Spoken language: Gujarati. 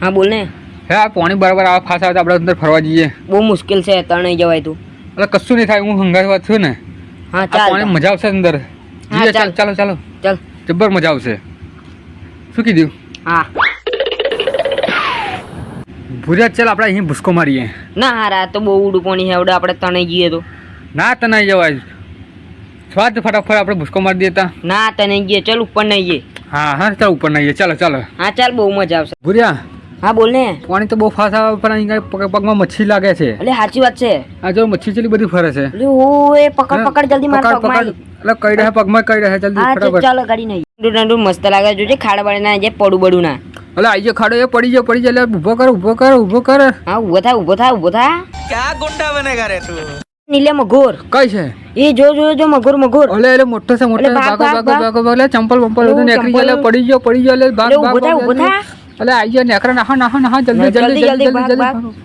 હા બોલ ને. હે આ પાણી બરાબર આવા ફાસ આવે તો આપણે અંદર ફરવા જઈએ. બહુ મુશ્કેલ છે તણાઈ જવાય તું. એટલે કશું નહીં થાય હું હંગાત છું ને. હા ચાલ. પાણી મજા આવશે અંદર. હા, ચાલ. ચાલો ચાલો ચાલ. જબ્બર મજા આવશે. શું કીધું? હા. ભૂર્યા ચાલ આપણે અહીં ભૂસકો મારીએ. ના હા રાત તો બહુ ઉડું પાણી હેવડે આપણે તણાઈ જઈએ તો. ના તને જવાય. સ્વાદ ફટાફટ આપણે ભૂસકો મારી દેતા ના તણાઈ જઈએ ચાલ ઉપર નહીં જઈએ. હા હા ચાલ ઉપર નાઈએ ચાલો ચાલો. હા ચાલ બહુ મજા આવશે. ભૂર્યા હા બોલ ને. પાણી તો બહુ ફાસ આવે પણ અહીંયા પગમાં મચ્છી લાગે છે. એટલે સાચી વાત છે. આ જો મચ્છી ચેલી બધી ફરે છે. હું એ પકડ પકડ જલ્દી માર પગમાં એટલે કઈ રહે પગમાં કઈ રહે જલ્દી ફટાફટ. ચાલો ગાડી નહીં. ડંડુ ડંડુ મસ્ત લાગે. જોજે ખાડા પડે ના જે પડું બડું ના. એટલે આઈ ખાડો એ પડી જાય પડી જાય એટલે ઊભો કર ઊભો કર ઊભો કર. હા ઊભો થા ઊભો થા ઊભો થા. ક્યાં ગુંડા બનેગા રે તું? નીલે મગોર. કઈ છે? એ જો જો જો મગોર મગોર. ઓલે એટલે મોટો છે મોટો. ભાગ, ભાગો ભાગો ભાગો. ચંપલ બંપલ બધું ઓલું નીકળી ગયો. પડી ગયો પડી ગયો. એટલે ભાગ ભાગ ભાગ, જલ્દી. આઈ ગયો નેકરા નાહો નાહો નાહો જલ્દી જલ્દી, જલ્દી જલ્દી જલ્દી